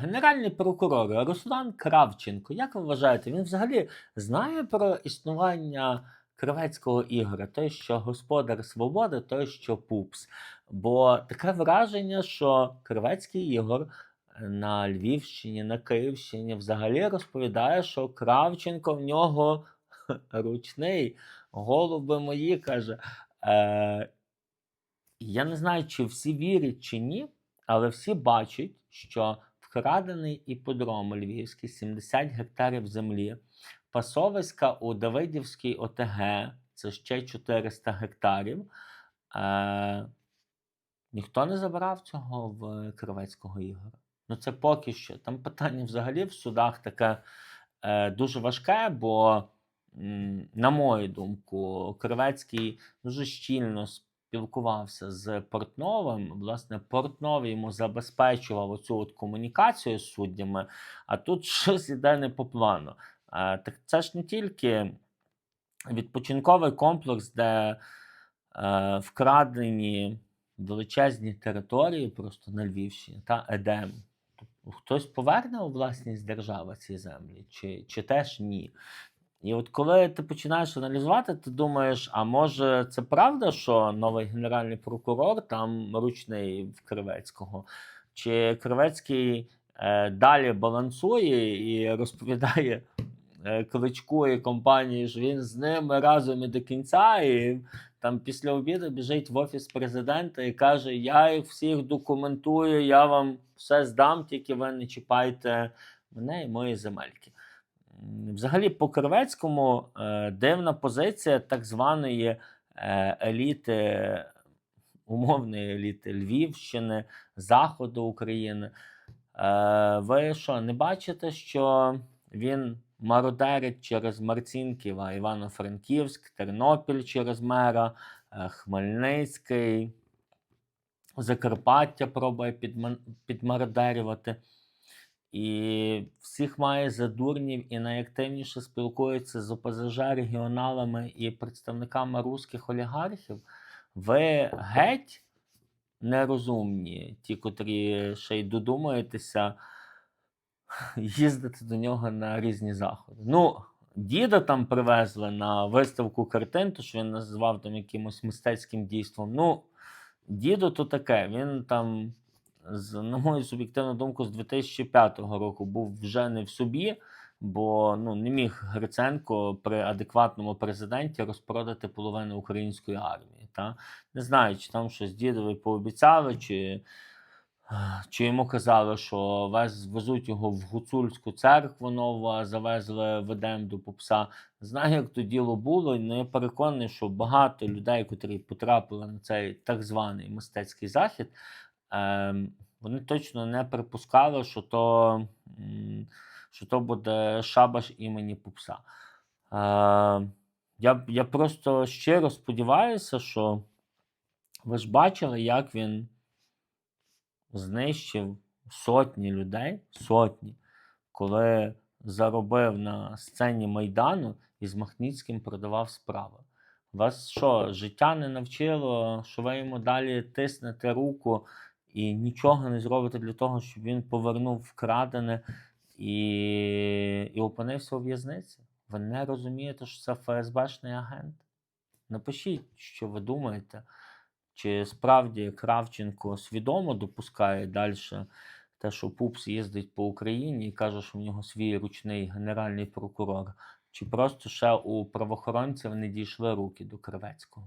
Генеральний прокурор Руслан Кравченко, як ви вважаєте, він взагалі знає про існування Кривецького Ігоря, той, що господар свободи, той, що пупс. Бо таке враження, що Кривецький Ігор на Львівщині, на Київщині взагалі розповідає, що Кравченко в нього ручний. Голуби мої каже. Е, я не знаю, чи всі вірять чи ні, але всі бачать, що вкрадений іподром Львівський 70 гектарів землі, Пасовиська у Давидівській ОТГ, це ще 400 гектарів. Е, ніхто не забрав цього в Кривецького Ігора. Ну це поки що. Там питання взагалі в судах таке е, дуже важке, бо, м, на мою думку, Кривецький дуже щільно спілкувався з Портновим. Власне, Портновий йому забезпечував оцю от комунікацію з суддями, а тут щось іде не по плану. Так це ж не тільки відпочинковий комплекс, де е, вкрадені величезні території просто на Львівщині та Едем. Тобто Хтось поверне у власність держави ці землі, чи, чи теж ні. І от коли ти починаєш аналізувати, ти думаєш, а може це правда, що новий генеральний прокурор там ручний в Кривецького? Чи Кривецький е, далі балансує і розповідає е, Кличку і компанії, що він з ними разом і до кінця, і там після обіду біжить в офіс президента і каже: Я їх всіх документую, я вам все здам, тільки ви не чіпайте мене і мої земельки. Взагалі, по Кривецькому е, дивна позиція так званої е, еліти, умовної еліти Львівщини, Заходу України. Е, ви що, не бачите, що він мародерить через Марцінків, Івано-Франківськ, Тернопіль через мера, Хмельницький, Закарпаття пробує підмародерювати. І всіх має за дурнів і найактивніше спілкується з ОПЗЖ регіоналами і представниками руських олігархів. Ви геть нерозумні, ті, котрі ще й додумаєтеся їздити до нього на різні заходи. Ну, діда там привезли на виставку картин, то що він назвав там якимось мистецьким дійством. Ну, дідо то таке. Він там, з, на мою суб'єктивну думку, з 2005 року був вже не в собі, бо ну, не міг Гриценко при адекватному президенті розпродати половину української армії. Та? Не знаю, чи там щось дідові пообіцяли, чи. Чи йому казали, що вез, везуть його в гуцульську церкву нову, а завезли в Едем до попса. Знаю, як то діло було, і я переконаний, що багато людей, котрі потрапили на цей так званий мистецький захід, вони точно не припускали, що то, що то буде шабаш імені Пупса. Е, я, я просто щиро сподіваюся, що ви ж бачили, як він знищив сотні людей, сотні, коли заробив на сцені Майдану і з Махніцьким продавав справи. Вас що, життя не навчило, що ви йому далі тиснете руку і нічого не зробите для того, щоб він повернув вкрадене і, і опинився у в'язниці? Ви не розумієте, що це ФСБшний агент? Напишіть, що ви думаєте. Чи справді Кравченко свідомо допускає далі те, що Пупс їздить по Україні і каже, що в нього свій ручний генеральний прокурор, чи просто ще у правоохоронців не дійшли руки до Кривецького?